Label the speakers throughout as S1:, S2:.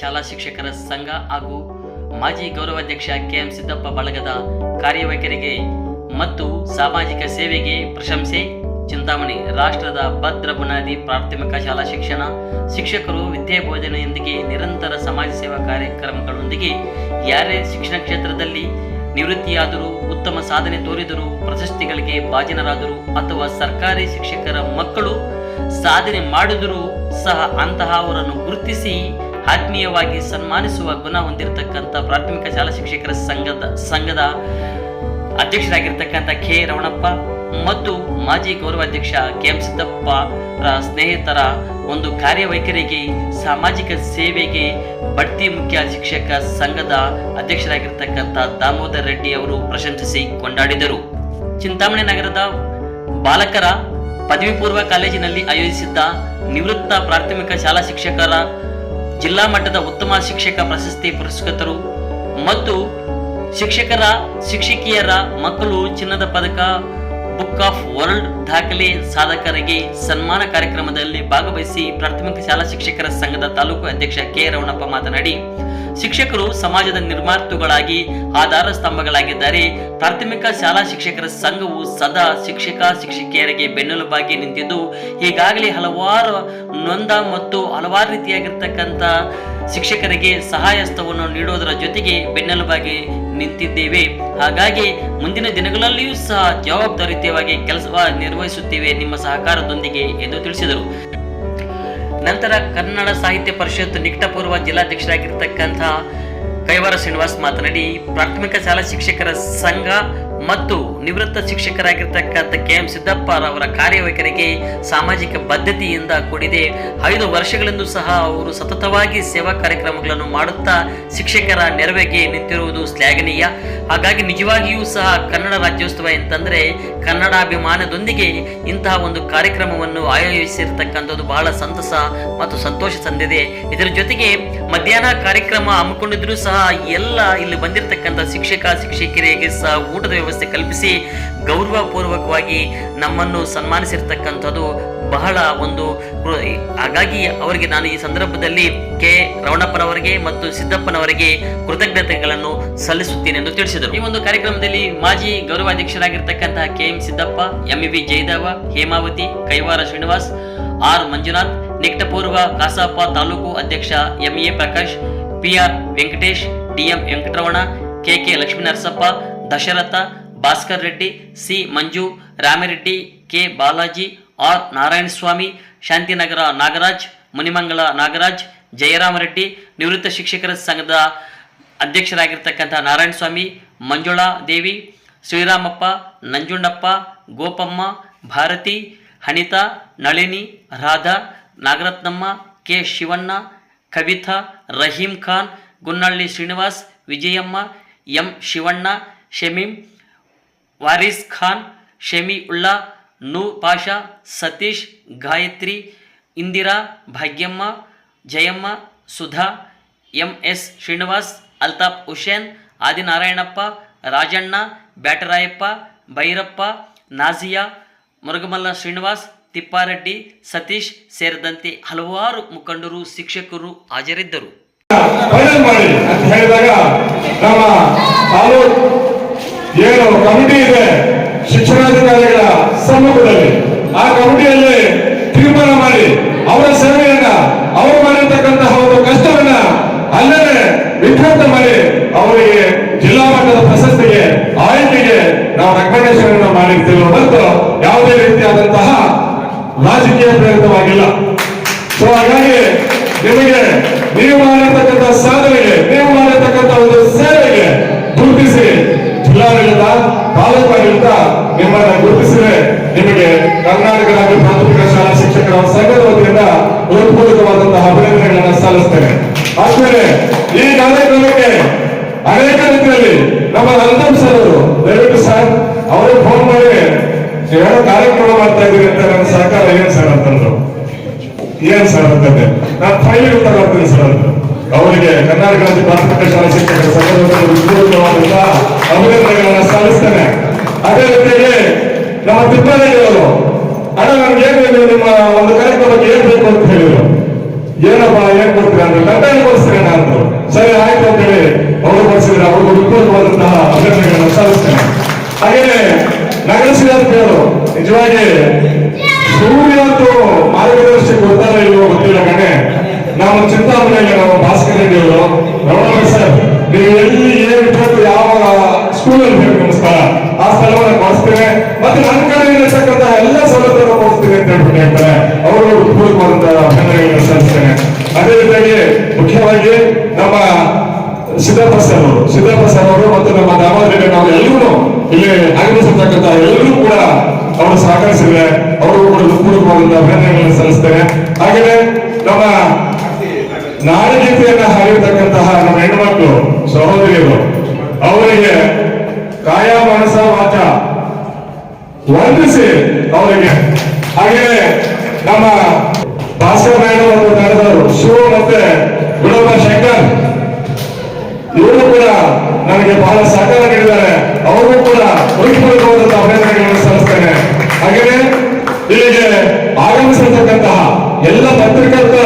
S1: ಶಾಲಾ ಶಿಕ್ಷಕರ ಸಂಘ ಹಾಗೂ ಮಾಜಿ ಗೌರವಾಧ್ಯಕ್ಷ ಕೆಎಂ ಸಿದ್ದಪ್ಪ ಬಳಗದ ಕಾರ್ಯವೈಖರಿಗೆ ಮತ್ತು ಸಾಮಾಜಿಕ ಸೇವೆಗೆ ಪ್ರಶಂಸೆ, ಚಿಂತಾಮಣಿ ರಾಷ್ಟ್ರದ ಭದ್ರ ಬುನಾದಿ ಪ್ರಾಥಮಿಕ ಶಾಲಾ ಶಿಕ್ಷಣ, ಶಿಕ್ಷಕರು ವಿದ್ಯಾಬೋಧನೆಯೊಂದಿಗೆ ನಿರಂತರ ಸಮಾಜ ಸೇವಾ ಕಾರ್ಯಕ್ರಮಗಳೊಂದಿಗೆ ಯಾರೇ ಶಿಕ್ಷಣ ಕ್ಷೇತ್ರದಲ್ಲಿ ನಿವೃತ್ತಿಯಾದರೂ, ಉತ್ತಮ ಸಾಧನೆ ತೋರಿದರೂ, ಪ್ರಶಸ್ತಿಗಳಿಗೆ ಭಾಜನರಾದರು ಅಥವಾ ಸರ್ಕಾರಿ ಶಿಕ್ಷಕರ ಮಕ್ಕಳು ಸಾಧನೆ ಮಾಡಿದರೂ ಸಹ ಅಂತಹವರನ್ನು ಗುರುತಿಸಿ ಆತ್ಮೀಯವಾಗಿ ಸನ್ಮಾನಿಸುವ ಗುಣ ಹೊಂದಿರತಕ್ಕಂಥ ಪ್ರಾಥಮಿಕ ಶಾಲಾ ಶಿಕ್ಷಕರ ಸಂಘದ ಸಂಘದ ಅಧ್ಯಕ್ಷರಾಗಿರ್ತಕ್ಕಂಥ ಕೆ ರವಣಪ್ಪ ಮತ್ತು ಮಾಜಿ ಗೌರವಾಧ್ಯಕ್ಷ ಕೆ ಎಂ ಸಿದ್ದಪ್ಪರ ಸ್ನೇಹಿತರ ಒಂದು ಕಾರ್ಯವೈಖರಿಗೆ ಸಾಮಾಜಿಕ ಸೇವೆಗೆ ಬಡ್ತಿ ಮುಖ್ಯ ಶಿಕ್ಷಕ ಸಂಘದ ಅಧ್ಯಕ್ಷರಾಗಿರ್ತಕ್ಕಂಥ ದಾಮೋದರ್ ರೆಡ್ಡಿ ಅವರು ಪ್ರಶಂಸಿಸಿ ಕೊಂಡಾಡಿದರು. ಚಿಂತಾಮಣಿ ನಗರದ ಬಾಲಕರ ಪದವಿ ಪೂರ್ವ ಕಾಲೇಜಿನಲ್ಲಿ ಆಯೋಜಿಸಿದ್ದ ನಿವೃತ್ತ ಪ್ರಾಥಮಿಕ ಶಾಲಾ ಶಿಕ್ಷಕರ ಜಿಲ್ಲಾ ಮಟ್ಟದ ಉತ್ತಮ ಶಿಕ್ಷಕ ಪ್ರಶಸ್ತಿ ಪುರಸ್ಕೃತರು ಮತ್ತು ಶಿಕ್ಷಕರ, ಶಿಕ್ಷಕಿಯರ ಮಕ್ಕಳು ಚಿನ್ನದ ಪದಕ, ಬುಕ್ ಆಫ್ ವರ್ಲ್ಡ್ ದಾಖಲೆ ಸಾಧಕರಿಗೆ ಸನ್ಮಾನ ಕಾರ್ಯಕ್ರಮದಲ್ಲಿ ಭಾಗವಹಿಸಿ ಪ್ರಾಥಮಿಕ ಶಾಲಾ ಶಿಕ್ಷಕರ ಸಂಘದ ತಾಲೂಕು ಅಧ್ಯಕ್ಷ ಕೆ ರವಣಪ್ಪ ಮಾತನಾಡಿ ಶಿಕ್ಷಕರು ಸಮಾಜದ ನಿರ್ಮಾತೃಗಳಾಗಿ, ಆಧಾರ ಸ್ತಂಭಗಳಾಗಿದ್ದಾರೆ. ಪ್ರಾಥಮಿಕ ಶಾಲಾ ಶಿಕ್ಷಕರ ಸಂಘವು ಸದಾ ಶಿಕ್ಷಕ, ಶಿಕ್ಷಕಿಯರಿಗೆ ಬೆನ್ನೆಲುಬಾಗಿ ನಿಂತಿದ್ದು, ಈಗಾಗಲೇ ಹಲವಾರು ನೊಂದ ಮತ್ತು ಹಲವಾರು ರೀತಿಯಾಗಿರ್ತಕ್ಕಂಥ ಶಿಕ್ಷಕರಿಗೆ ಸಹಾಯಸ್ತವನ್ನು ನೀಡುವುದರ ಜೊತೆಗೆ ಬೆನ್ನೆಲುಬಾಗಿ ನಿಂತಿದ್ದೇವೆ. ಹಾಗಾಗಿ ಮುಂದಿನ ದಿನಗಳಲ್ಲಿಯೂ ಸಹ ಜವಾಬ್ದಾರಿಯುತವಾಗಿ ಕೆಲಸ ನಿರ್ವಹಿಸುತ್ತೇವೆ, ನಿಮ್ಮ ಸಹಕಾರದೊಂದಿಗೆ ಎಂದು ತಿಳಿಸಿದರು. ನಂತರ ಕನ್ನಡ ಸಾಹಿತ್ಯ ಪರಿಷತ್ ನಿಕಟಪೂರ್ವ ಜಿಲ್ಲಾಧ್ಯಕ್ಷರಾಗಿರ್ತಕ್ಕಂಥ ಕೈವಾರ ಶ್ರೀನಿವಾಸ್ ಮಾತನಾಡಿ ಪ್ರಾಥಮಿಕ ಶಾಲಾ ಶಿಕ್ಷಕರ ಸಂಘ ಮತ್ತು ನಿವೃತ್ತ ಶಿಕ್ಷಕರಾಗಿರ್ತಕ್ಕಂಥ ಕೆ ಎಂ ಸಿದ್ದಪ್ಪ ಅವರ ಕಾರ್ಯವೈಖರಿಗೆ ಸಾಮಾಜಿಕ ಬದ್ಧತೆಯಿಂದ ಕೂಡಿದೆ. ಐದು ವರ್ಷಗಳಿಂದ ಸಹ ಅವರು ಸತತವಾಗಿ ಸೇವಾ ಕಾರ್ಯಕ್ರಮಗಳನ್ನು ಮಾಡುತ್ತಾ ಶಿಕ್ಷಕರ ನೆರವಿಗೆ ನಿಂತಿರುವುದು ಶ್ಲಾಘನೀಯ. ಹಾಗಾಗಿ ನಿಜವಾಗಿಯೂ ಸಹ ಕನ್ನಡ ರಾಜ್ಯೋತ್ಸವ ಎಂತಂದ್ರೆ ಕನ್ನಡಾಭಿಮಾನದೊಂದಿಗೆ ಇಂತಹ ಒಂದು ಕಾರ್ಯಕ್ರಮವನ್ನು ಆಯೋಜಿಸಿರ್ತಕ್ಕಂಥದ್ದು ಬಹಳ ಸಂತಸ ಮತ್ತು ಸಂತೋಷ ತಂದಿದೆ. ಇದರ ಜೊತೆಗೆ ಮಧ್ಯಾಹ್ನ ಕಾರ್ಯಕ್ರಮ ಹಮ್ಮಿಕೊಂಡಿದ್ರು ಸಹ ಎಲ್ಲ ಇಲ್ಲಿ ಬಂದಿರತಕ್ಕಂಥ ಶಿಕ್ಷಕ, ಶಿಕ್ಷಕಿಯರಿಗೆ ಸಹ ಊಟದ ವ್ಯವಸ್ಥೆ ಕಲ್ಪಿಸಿ ಗೌರವಪೂರ್ವಕವಾಗಿ ನಮ್ಮನ್ನು ಸನ್ಮಾನಿಸಿರ್ತಕ್ಕಂಥದ್ದು ಬಹಳ ಒಂದು ಹಾಗಾಗಿ ಅವರಿಗೆ ನಾನು ಈ ಸಂದರ್ಭದಲ್ಲಿ ಕೆ. ರವಣಪ್ಪನವರಿಗೆ ಮತ್ತು ಸಿದ್ದಪ್ಪನವರಿಗೆ ಕೃತಜ್ಞತೆಗಳನ್ನು ಸಲ್ಲಿಸುತ್ತೇನೆ ಎಂದು ತಿಳಿಸಿದರು. ಈ ಒಂದು ಕಾರ್ಯಕ್ರಮದಲ್ಲಿ ಮಾಜಿ ಗೌರವಾಧ್ಯಕ್ಷರಾಗಿರ್ತಕ್ಕಂತಹ K. M. Siddappa, M. V. Jayadeva, Hemavathi, Kaiwara Srinivas, R. Manjunath, ನಿಕಟಪೂರ್ವ Kasappa taluk ಅಧ್ಯಕ್ಷ M. A. Prakash PR Venkatesh DM Venkataramana KK Lakshminarasappa, Dasharatha Bhaskar Reddy, C Manju, Ramireddy, K Balaji, R Narayanaswamy, Shantinagar Nagaraj, Munimangala Nagaraj Jayarama Reddy ನಿವೃತ್ತ ಶಿಕ್ಷಕರ ಸಂಘದ ಅಧ್ಯಕ್ಷರಾಗಿರ್ತಕ್ಕಂಥ Narayanaswamy, Manjula Devi, Sriramappa, Nanjundappa, Gopamma, Bharathi, Hanitha, Nalini, Radha, Nagarathnamma, K Shivanna, Kavitha, Rahim Khan, Gunnalli Srinivas, Vijayamma, M Shivanna, Shamim Waris Khan, Shami Ulla Noor Pasha, Satish, Gayatri, Indira, Bhagyamma, Jayamma, Sudha, M S Srinivas, Altaf Hussain, Adinarayanappa, Rajanna, Byatarayappa, Bhairappa Nazia Murugamalla Srinivas, Thippareddy, Satish ಸೇರಿದಂತೆ ಹಲವಾರು ಮುಖಂಡರು, ಶಿಕ್ಷಕರು ಹಾಜರಿದ್ದರು.
S2: ಏನು committee ಇದೆ ಶಿಕ್ಷಣಾಧಿಕಾರಿಗಳ ಸಮ್ಮುಖದಲ್ಲಿ. ಆ ಕಮಿಟಿಯಲ್ಲಿ ತೀರ್ಮಾನ ಮಾಡಿ ಅವರ ಸೇವೆಯನ್ನ ಅವರು ಮಾಡಿರ್ತಕ್ಕಂತಹ ಒಂದು ಕಷ್ಟವನ್ನ ಅಲ್ಲೇ ವಿಕೃತ ಮಾಡಿ ಅವರಿಗೆ ಜಿಲ್ಲಾ ಮಟ್ಟದ ಪ್ರಶಸ್ತಿಗೆ, ಆಯ್ಕೆಗೆ ನಾವು ರೆಕಮೆಂಡೇಶನ್ ಅನ್ನು ಮಾಡಿರ್ತೀವಿ ಹೊರತು ಯಾವುದೇ ರೀತಿಯಾದಂತಹ ರಾಜಕೀಯ ಪ್ರೇರಿತವಾಗಿಲ್ಲ. ಸೊ ಹಾಗಾಗಿ ನಿಮಗೆ ನೀವು ಮಾಡಿರ್ತಕ್ಕಂಥ ಸಾಧನೆಗೆ, ನೀವು ಮಾಡಿರ್ತಕ್ಕಂಥ ಒಂದು ಸೇವೆಗೆ ಗುರುತಿಸಿ ಜಿಲ್ಲಾಡಳಿತ ತಾಲೂಕು ಆಡಳಿತ ನಿಮ್ಮನ್ನ ಗುರುತಿಸಿದ್ರೆ ನಿಮಗೆ ಕರ್ನಾಟಕ ರಾಜ್ಯ ಪ್ರಾಥಮಿಕ ಶಾಲಾ ಶಿಕ್ಷಕರ ಸಂಘದ ವತಿಯಿಂದ ಹೃತ್ಪೂರ್ವಕವಾದಂತಹ ಅಭಿನಂದನೆಗಳನ್ನು ಸಲ್ಲಿಸ್ತೇನೆ. ಆದ್ಮೇಲೆ ಈ ಕಾರ್ಯಕ್ರಮಕ್ಕೆ ಅನೇಕ ರೀತಿಯಲ್ಲಿ ನಮ್ಮ ಅನಂತಮ್ ಸರ್ ಅವರು, ದಯವಿಟ್ಟು ಸರ್, ಅವರು ಫೋನ್ ಮಾಡಿ ಏನೋ ಕಾರ್ಯಕ್ರಮ ಮಾಡ್ತಾ ಇದ್ದೀರಿ ಅಂತ ನನ್ನ ಸಹಕಾರ, ಏನ್ ಸರ್ ಅಂತಂದ್ರು? ಏನ್ ಸರ್ ಅಂತಂದೆ? ನಾನು ಫೈಲ್ ತಗೊಳ್ತೀನಿ ಸರ್ ಅಂತ. ಅವರಿಗೆ ಕರ್ನಾಟಕ ರಾಜ್ಯ ಪ್ರಾಥಮಿಕ ಶಾಲಾ ಶಿಕ್ಷಕರ ಸಂಘದ ಉದ್ಯೋಗವಾದಂತ ಅಭಿನಂದನೆಗಳನ್ನ ಸಲ್ಲಿಸ್ತೇನೆ. ಅದೇ ರೀತಿಯಲ್ಲಿ ನಮ್ಮ ತಿಪ್ಪಾರೆಡ್ಡಿ ಅವರು ಅಣ್ಣ, ನಮ್ಗೆ ಏನ್ ಬೇಕು? ನಿಮ್ಮ ಒಂದು ಕಾರ್ಯಕ್ರಮಕ್ಕೆ ಏನ್ ಬೇಕು? ಅಂತ ಹೇಳಿದ್ರು. ಏನಪ್ಪ, ಏನ್ ಕೊಡ್ತೀರಾ? ಅಂದ್ರೆ ಕಡ್ಡಾಯ ಕೊಡಿಸ್ತೀನಿ ನಾನು ಸರಿ, ಆಯ್ತು, ಅಂತ ಹೇಳಿ ಅವರು ಕೊಡಿಸಿದ್ರೆ ಅವ್ರಿಗೆ ಉತ್ಪೂರ್ವಾದಂತಹ ಅಭಿನಂದನೆಗಳನ್ನು ಸಲ್ಲಿಸ್ತೇನೆ. ಹಾಗೇನೆ ನಗರ ಕೇಳು ನಿಜವಾಗಿ ಸೂರ್ಯ ಅಂತೂ ಮಾರ್ಗದರ್ಶಿ ಗೊತ್ತಾರ ಇಲ್ವೋ ಗೊತ್ತಿಲ್ಲ ಕಣೆ. ನಾವು ಚಿಂತಾಮಣಿಯಲ್ಲಿ ನಮ್ಮ ಭಾಸ್ಕರ್ ರೆಡ್ಡಿ ಅವರು ನೋಡೋಣ ಸರ್, ನೀವು ಎಲ್ಲಿ ಏನು ಇಟ್ಕೊಂಡು ಯಾವ ಸ್ಕೂಲಲ್ಲಿ ಬೇಕು ನಿಮ್ಮ ಸ್ಥಳ ಆ ಸ್ಥಳವನ್ನು ಬಳಸ್ತೇವೆ ಮತ್ತೆ ನನ್ನ ಕಡೆ ಇರತಕ್ಕಂತಹ ಎಲ್ಲ ಸೌಲಭ್ಯಗಳನ್ನು ಕೊಡಿಸ್ತೀವಿ ಅಂತ ಹೇಳ್ಬಿಟ್ಟು ಹೇಳ್ತಾರೆ. ಅವರು ಪೂರ್ವಕವಾದಂತಹ ಅಭಿನಂದನೆಗಳನ್ನು ಸಲ್ಲಿಸ್ತೇನೆ. ಅದೇ ರೀತಿಯಾಗಿ ಮುಖ್ಯವಾಗಿ ನಮ್ಮ ಸಿದ್ದಪ್ಪ ಸರ್ ಅವರು, ಸಿದ್ದಪ್ಪ ಸರ್ ಅವರು ಮತ್ತು ನಮ್ಮ ದಾಮೋದರಿಗೆ ನಾವು ಎಲ್ಲರೂ ಇಲ್ಲಿ ಆಗಮಿಸಿರ್ತಕ್ಕಂಥ ಎಲ್ಲರೂ ಕೂಡ ಅವರು ಸಹಕರಿಸಿದ್ರೆ ಅವರು ಕೂಡ ಪೂರ್ವಕವಾದಂತಹ ಅಭಿನಂದನೆಗಳನ್ನು ಸಲ್ಲಿಸ್ತೇನೆ. ಹಾಗೆಯೇ ನಮ್ಮ ನಾಡಗೀತೆಯನ್ನ ಹಾಡಿರ್ತಕ್ಕಂತಹ ನಮ್ಮ ಹೆಣ್ಮಕ್ಳು, ಸಹೋದರಿಯರು, ಅವರಿಗೆ ಕಾಯ ಮನಸ ವಾಚ ವಂದಿಸಿ ಅವರಿಗೆ. ಹಾಗೆ ನಮ್ಮ ಭಾಷೆ ನಾಯ್ಡು ಅವರು ನಡೆದವರು ಶಿವ ಮತ್ತೆ ಗುಡಪ್ಪ ಶಂಕರ್, ಇವರು ಕೂಡ ನನಗೆ ಬಹಳ ಸಹಕಾರ ನೀಡಿದ್ದಾರೆ. ಅವರು ಕೂಡ ಉಳಿಪೂರ್ವಕವಾದಂತಹ ಅಭಿನಂದನೆಗಳನ್ನು ಸಲ್ಲಿಸ್ತೇನೆ. ಹಾಗೆಯೇ ಇಲ್ಲಿಗೆ ಆಗಮಿಸಿರ್ತಕ್ಕಂತಹ ಎಲ್ಲ ಪತ್ರಿಕರ್ತರ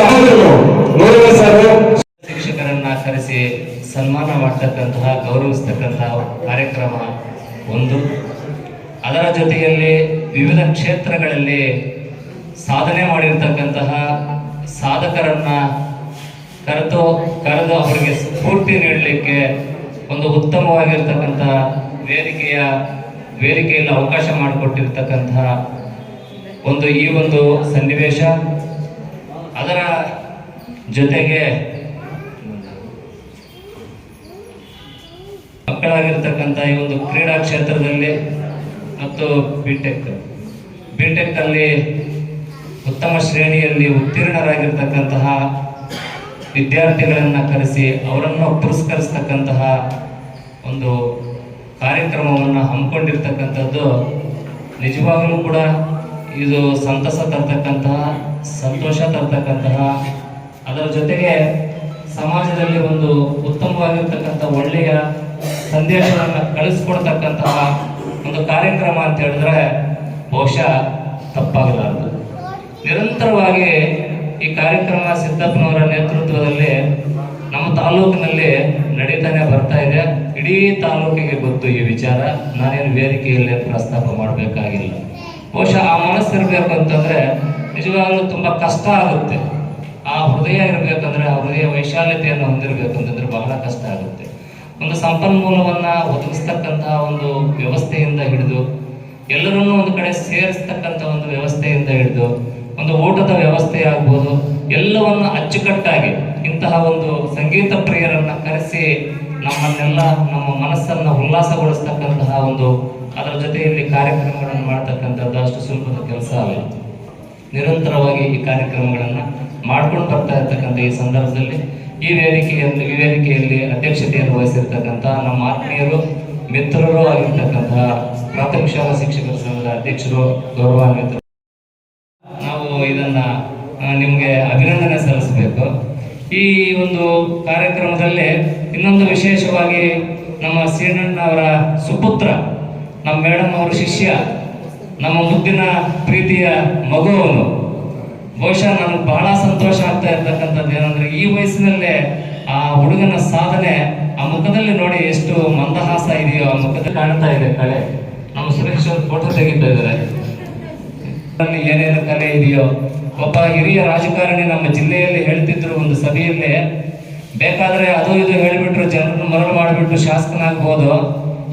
S3: ಶಿಕ್ಷಕರನ್ನ ಕರೆಸಿ ಸನ್ಮಾನ ಮಾಡ್ತಕ್ಕಂತಹ, ಗೌರವಿಸ್ತಕ್ಕಂತಹ ಕಾರ್ಯಕ್ರಮ ಒಂದು. ಅದರ ಜೊತೆಯಲ್ಲಿ ವಿವಿಧ ಕ್ಷೇತ್ರಗಳಲ್ಲಿ ಸಾಧನೆ ಮಾಡಿರ್ತಕ್ಕಂತಹ ಸಾಧಕರನ್ನ ಕರೆದು ಕರೆದು ಅವರಿಗೆ ಸ್ಫೂರ್ತಿ ನೀಡಲಿಕ್ಕೆ ಒಂದು ಉತ್ತಮವಾಗಿರ್ತಕ್ಕಂತಹ ವೇದಿಕೆಯ, ವೇದಿಕೆಯಲ್ಲಿ ಅವಕಾಶ ಮಾಡಿಕೊಟ್ಟಿರ್ತಕ್ಕಂತಹ ಒಂದು ಈ ಒಂದು ಸನ್ನಿವೇಶ. ಅದರ ಜೊತೆಗೆ ಮಕ್ಕಳಾಗಿರ್ತಕ್ಕಂಥ ಈ ಒಂದು ಕ್ರೀಡಾ ಕ್ಷೇತ್ರದಲ್ಲಿ ಮತ್ತು ಬಿಟೆಕ್ ಬಿಟೆಕ್ ಅಲ್ಲಿ ಉತ್ತಮ ಶ್ರೇಣಿಯಲ್ಲಿ ಉತ್ತೀರ್ಣರಾಗಿರ್ತಕ್ಕಂತಹ ವಿದ್ಯಾರ್ಥಿಗಳನ್ನು ಕರೆಸಿ ಅವರನ್ನು ಪುರಸ್ಕರಿಸ್ತಕ್ಕಂತಹ ಒಂದು ಕಾರ್ಯಕ್ರಮವನ್ನು ಹಮ್ಮಿಕೊಂಡಿರ್ತಕ್ಕಂಥದ್ದು ನಿಜವಾಗಲೂ ಕೂಡ ಇದು ಸಂತಸ ತರ್ತಕ್ಕಂತಹ, ಸಂತೋಷ ತರ್ತಕ್ಕಂತಹ ಅದರ ಜೊತೆಗೆ ಸಮಾಜದಲ್ಲಿ ಒಂದು ಉತ್ತಮವಾಗಿರ್ತಕ್ಕಂಥ ಒಳ್ಳೆಯ ಸಂದೇಶವನ್ನು ಕಳಿಸ್ಕೊಡ್ತಕ್ಕಂತಹ ಒಂದು ಕಾರ್ಯಕ್ರಮ ಅಂತ ಹೇಳಿದ್ರೆ ಬಹುಶಃ ತಪ್ಪಾಗಲಾರದು. ನಿರಂತರವಾಗಿ ಈ ಕಾರ್ಯಕ್ರಮ ಸಿದ್ದಪ್ಪನವರ ನೇತೃತ್ವದಲ್ಲಿ ನಮ್ಮ ತಾಲೂಕಿನಲ್ಲಿ ನಡೀತಾನೆ ಬರ್ತಾ ಇದೆ. ಇಡೀ ತಾಲೂಕಿಗೆ ಗೊತ್ತು ಈ ವಿಚಾರ. ನಾನೇನು ವೇದಿಕೆಯಲ್ಲಿ ಪ್ರಸ್ತಾಪ ಮಾಡಬೇಕಾಗಿಲ್ಲ. ಬಹುಶಃ ಆ ಮನಸ್ಸಿರ್ಬೇಕು ಅಂತಂದ್ರೆ ನಿಜವಾಗ್ಲೂ ತುಂಬಾ ಕಷ್ಟ ಆಗುತ್ತೆ. ಆ ಹೃದಯ ಇರಬೇಕಂದ್ರೆ ಆ ಹೃದಯ ವೈಶಾಲ್ಯತೆಯನ್ನು ಹೊಂದಿರಬೇಕಂತಂದ್ರೆ ಬಹಳ ಕಷ್ಟ ಆಗುತ್ತೆ. ಒಂದು ಸಂಪನ್ಮೂಲವನ್ನ ಒದಗಿಸ್ತಕ್ಕಂತಹ ಒಂದು ವ್ಯವಸ್ಥೆಯಿಂದ ಹಿಡಿದು, ಎಲ್ಲರನ್ನೂ ಒಂದು ಕಡೆ ಸೇರಿಸ್ತಕ್ಕಂಥ ಒಂದು ವ್ಯವಸ್ಥೆಯಿಂದ ಹಿಡಿದು, ಒಂದು ಊಟದ ವ್ಯವಸ್ಥೆ ಆಗ್ಬೋದು, ಎಲ್ಲವನ್ನ ಅಚ್ಚುಕಟ್ಟಾಗಿ ಇಂತಹ ಒಂದು ಸಂಗೀತ ಪ್ರಿಯರನ್ನ ಕರೆಸಿ ನಮ್ಮನ್ನೆಲ್ಲ, ನಮ್ಮ ಮನಸ್ಸನ್ನ ಉಲ್ಲಾಸಗೊಳಿಸ್ತಕ್ಕಂತಹ ಒಂದು ಅದರ ಜೊತೆಯಲ್ಲಿ ಕಾರ್ಯಕ್ರಮಗಳನ್ನು ಮಾಡ್ತಕ್ಕಂಥದ್ದು ಅಷ್ಟು ಸುಲಭದ ಕೆಲಸ ಅಲ್ಲ. ನಿರಂತರವಾಗಿ ಈ ಕಾರ್ಯಕ್ರಮಗಳನ್ನು ಮಾಡ್ಕೊಂಡು ಬರ್ತಾ ಇರ್ತಕ್ಕಂಥ ಈ ಸಂದರ್ಭದಲ್ಲಿ ಈ ವೇದಿಕೆಯಲ್ಲಿ ಈ ವೇದಿಕೆಯಲ್ಲಿ ಅಧ್ಯಕ್ಷತೆಯನ್ನು ವಹಿಸಿರ್ತಕ್ಕಂಥ ನಮ್ಮ ಆತ್ಮೀಯರು, ಮಿತ್ರರು ಆಗಿರ್ತಕ್ಕಂತಹ ಪ್ರಾಥಮಿಕ ಶಾಲಾ ಶಿಕ್ಷಕರ ಸಂಘದ ಅಧ್ಯಕ್ಷರು, ಗೌರವಾನ್ವಿತರು. ನಾವು ಇದನ್ನ ನಿಮ್ಗೆ ಅಭಿನಂದನೆ ಸಲ್ಲಿಸಬೇಕು. ಈ ಒಂದು ಕಾರ್ಯಕ್ರಮದಲ್ಲಿ ಇನ್ನೊಂದು ವಿಶೇಷವಾಗಿ ನಮ್ಮ ಸೀನಣ್ಣ ಅವರ ಸುಪುತ್ರ, ನಮ್ಮ ಮೇಡಮ್ ಅವರ ಶಿಷ್ಯ, ನಮ್ಮ ಮುದ್ದಿನ ಪ್ರೀತಿಯ ಮಗು ಅವನು. ಬಹುಶಃ ನಮ್ಗೆ ಬಹಳ ಸಂತೋಷ ಆಗ್ತಾ ಇರ್ತಕ್ಕಂಥದ್ದು ಏನಂದ್ರೆ ಈ ವಯಸ್ಸಿನಲ್ಲೇ ಆ ಹುಡುಗನ ಸಾಧನೆ ಆ ಮುಖದಲ್ಲಿ ನೋಡಿ ಎಷ್ಟು ಮಂದಹಾಸ ಇದೆಯೋ ಆ ಮುಖದಲ್ಲಿ ಕಾಣ್ತಾ ಇದೆ ಕಳೆ ನಮ್ಮ ಸುರೇಶ್ ಅವರು ಫೋಟೋ ತೆಗಿತಾ ಇದ್ದಾರೆ. ಏನೇನು ಕಲೆ ಇದೆಯೋ, ಒಬ್ಬ ಹಿರಿಯ ರಾಜಕಾರಣಿ ನಮ್ಮ ಜಿಲ್ಲೆಯಲ್ಲಿ ಹೇಳ್ತಿದ್ರು ಒಂದು ಸಭೆಯಲ್ಲಿ, ಬೇಕಾದ್ರೆ ಅದು ಇದು ಹೇಳಿಬಿಟ್ರು, ಜನರನ್ನು ಮರಳು ಮಾಡಿಬಿಟ್ಟು ಶಾಸಕನಾಗ್ಬೋದು.